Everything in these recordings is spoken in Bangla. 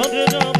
Hare Rama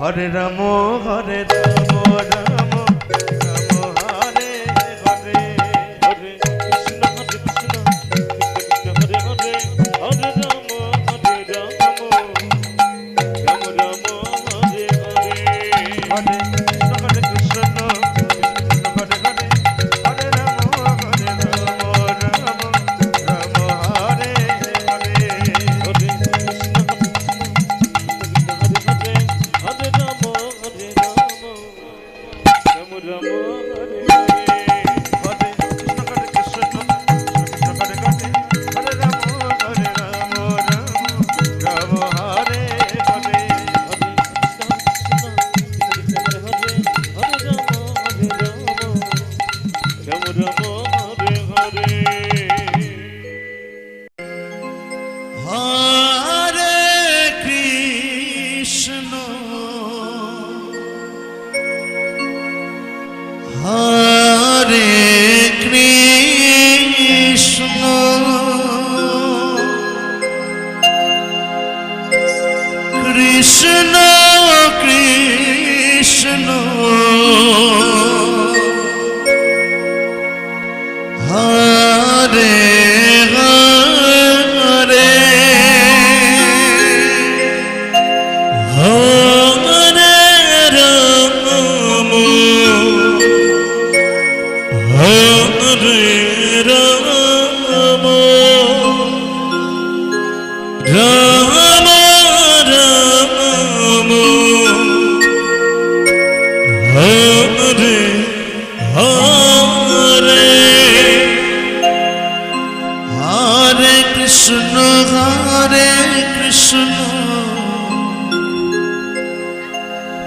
Hare Ram Hare Ram Ram. Oh.